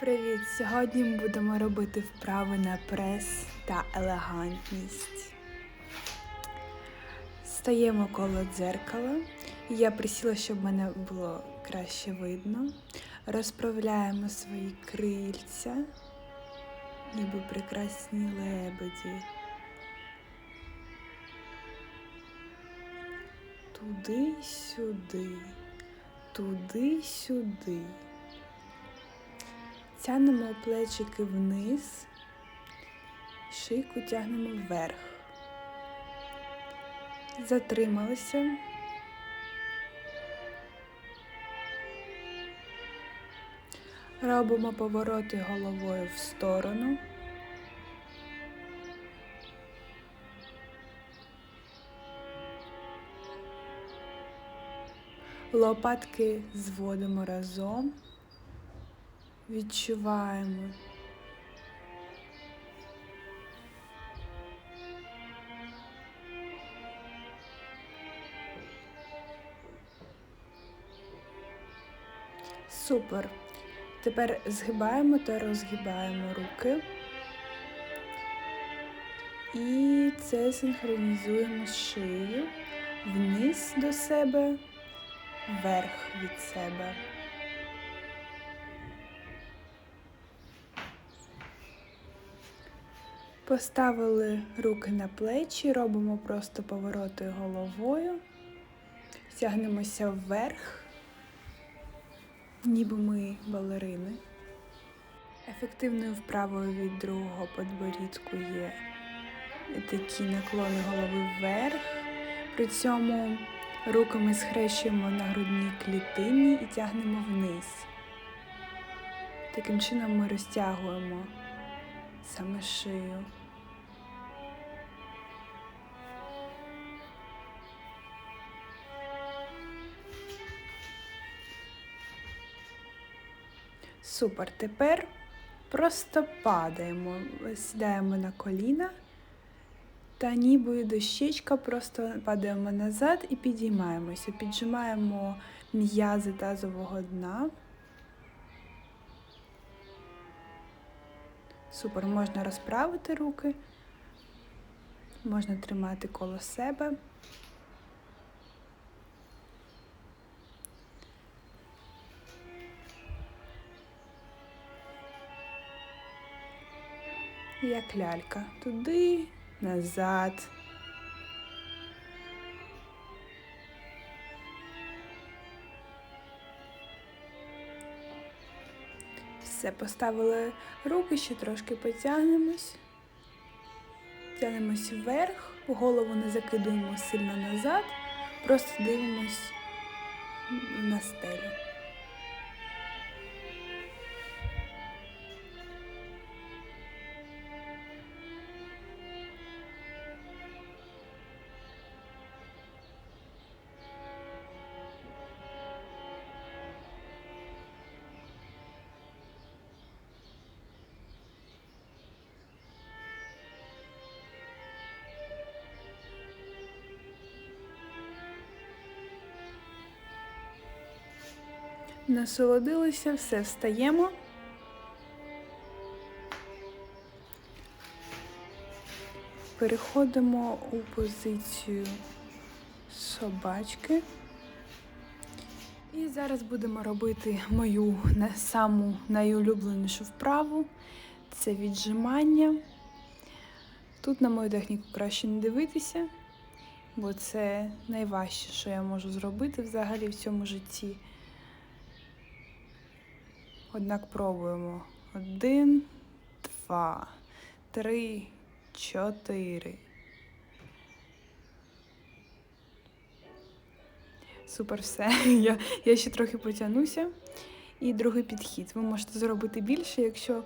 Привіт! Сьогодні ми будемо робити вправи на прес та елегантність. Стаємо коло дзеркала. Я присіла, щоб мене було краще видно. Розправляємо свої крильця, ніби прекрасні лебеді. Туди-сюди, туди-сюди. Тягнемо плечики вниз, шийку тягнемо вверх. Затрималися. Робимо повороти головою в сторону. Лопатки зводимо разом. Відчуваємо. Супер. Тепер згибаємо та розгибаємо руки. І це синхронізуємо з шиєю вниз до себе, вверх від себе. Поставили руки на плечі, робимо просто повороти головою, тягнемося вверх, ніби ми балерини. Ефективною вправою від другого подборідку є такі наклони голови вверх. При цьому руки ми схрещуємо на грудній клітині і тягнемо вниз. Таким чином ми розтягуємо саме шию. Супер. Тепер просто падаємо, сідаємо на коліна та ніби дощечка, просто падаємо назад і підіймаємося. Піджимаємо м'язи тазового дна. Супер, можна розправити руки, можна тримати коло себе. Як лялька. Туди, назад. Все, поставили руки, ще трошки потягнемось. Тягнемось вверх, голову не закидуємо сильно назад, просто дивимось на стелю. Насолодилися, все встаємо. Переходимо у позицію собачки. І зараз будемо робити мою саму найулюбленішу вправу це віджимання. Тут на мою техніку краще не дивитися, бо це найважче, що я можу зробити взагалі в цьому житті. Однак пробуємо. Один, два, три, чотири. Супер все. Я, я ще трохи потягнуся. І другий підхід. Ви можете зробити більше, якщо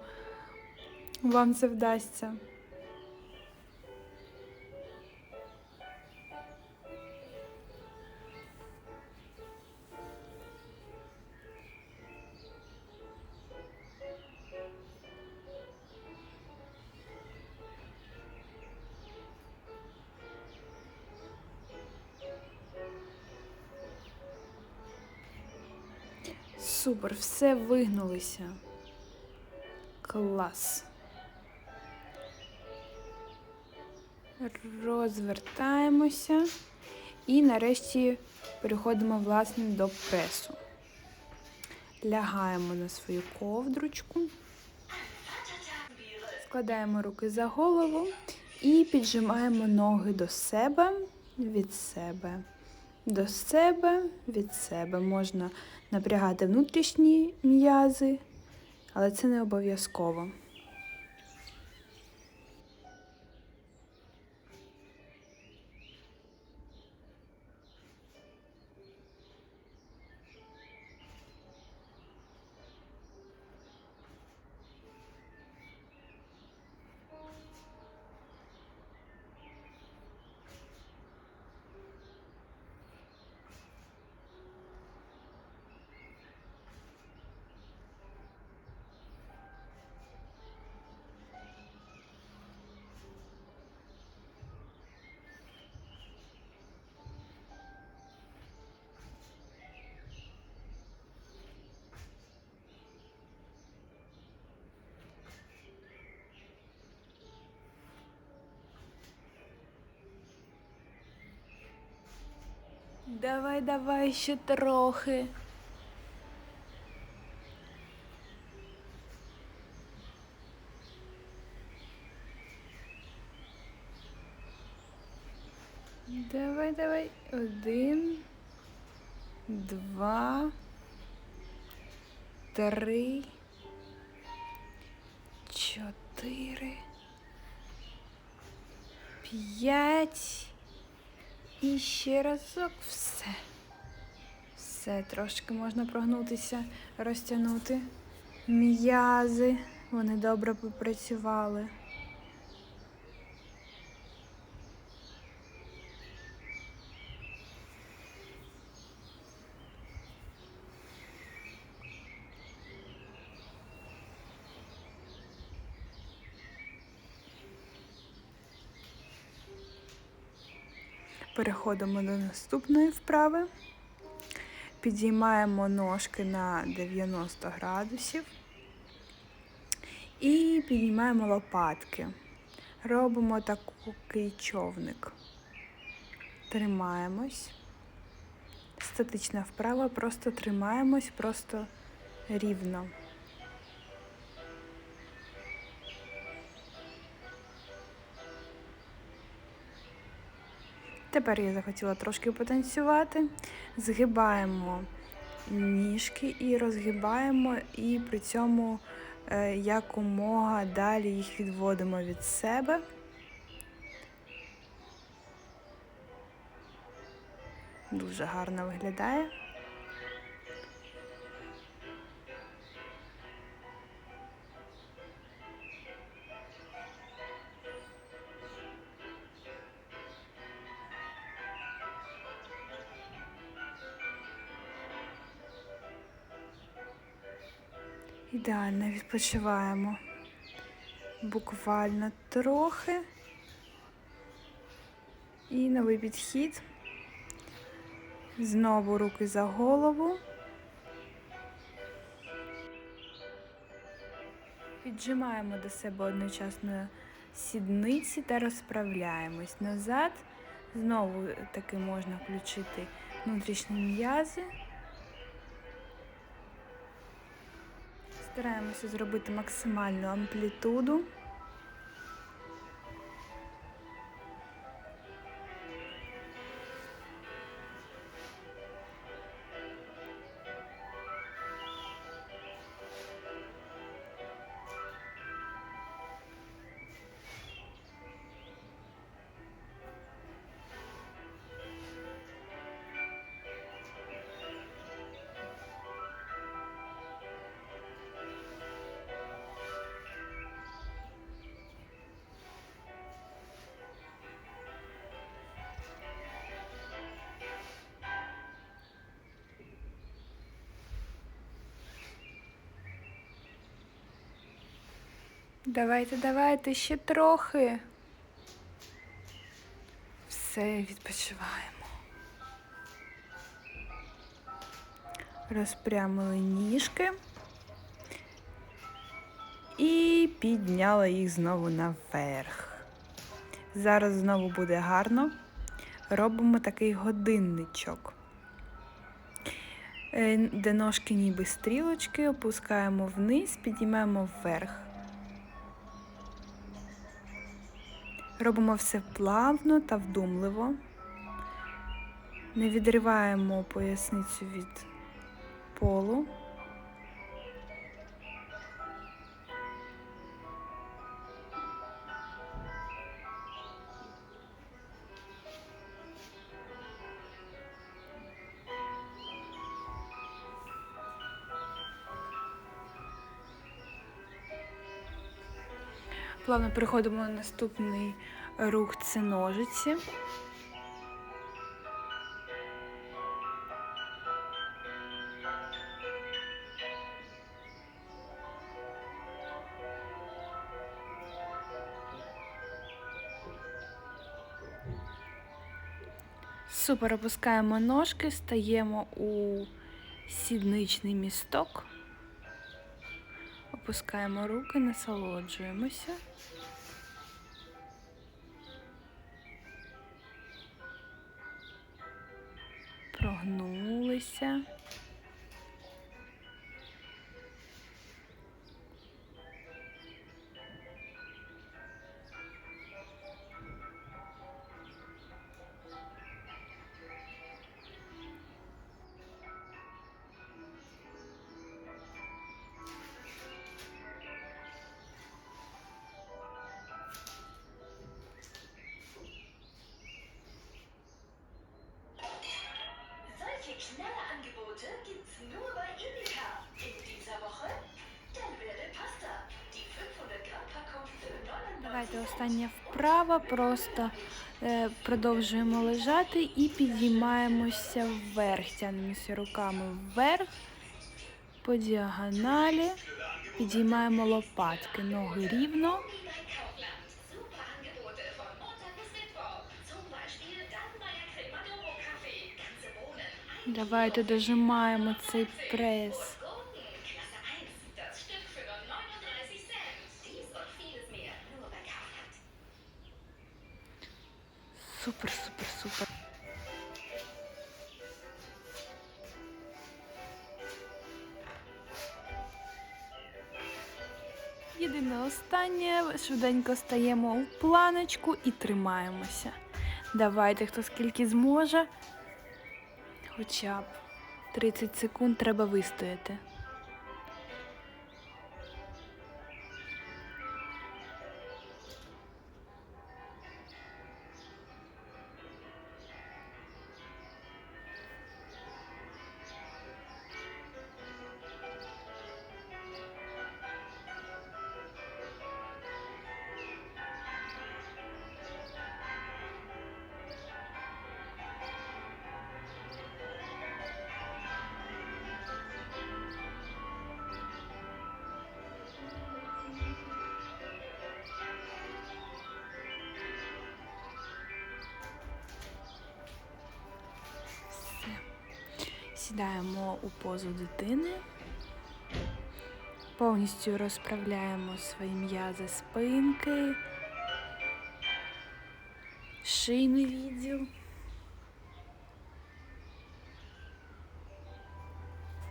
вам це вдасться. Супер, все вигнулися. Клас. Розвертаємося. І нарешті переходимо власне до пресу. Лягаємо на свою ковдручку, складаємо руки за голову і піджимаємо ноги до себе, від себе, до себе, від себе. Можна напрягати внутрішні м'язи, але це не обов'язково. Давай, давай ще трохи. Давай, давай. Один, два, три, чотири, п'ять. І ще разок все. Все, трошки можна прогнутися, розтягнути м'язи. Вони добре попрацювали. Переходимо до наступної вправи. Підіймаємо ножки на 90 градусів і підіймаємо лопатки. Робимо такий човник. Тримаємось. Статична вправа, просто тримаємось, просто рівно. Тепер я захотіла трошки потанцювати. Згибаємо ніжки і розгибаємо, і при цьому е, якомога далі їх відводимо від себе. Дуже гарно виглядає. Ідеально відпочиваємо. Буквально трохи. І новий підхід. Знову руки за голову. Піджимаємо до себе одночасно сідниці та розправляємось назад. Знову таки можна включити внутрішні м'язи. Стараємося зробити максимальну амплітуду. Давайте, давайте ще трохи. Все, відпочиваємо. Розпрямили ніжки. і підняла їх знову наверх. Зараз знову буде гарно. Робимо такий годинничок, Е, де ножки ніби стрілочки, опускаємо вниз, підіймаємо вверх. Робимо все плавно та вдумливо. Не відриваємо поясницю від полу. Плавно переходимо на наступний рух це ножиці. Супер, опускаємо ножки, стаємо у сідничний місток. Опускаємо руки, насолоджуємося. Прогнулися. Давайте остання вправа, просто е, продовжуємо лежати і підіймаємося вверх. Тягнемося руками вверх, по діагоналі, підіймаємо лопатки, ноги рівно. Давайте дожимаємо цей прес. Супер, супер, супер. Єдине останнє, швиденько стаємо у планочку і тримаємося. Давайте, хто скільки зможе. Хоча б 30 секунд треба вистояти. Сідаємо у позу дитини. Повністю розправляємо свої м'язи спинки, шийний відділ.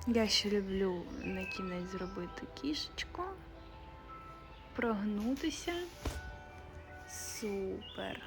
Я ще люблю на кінець зробити кішечку, прогнутися. Супер.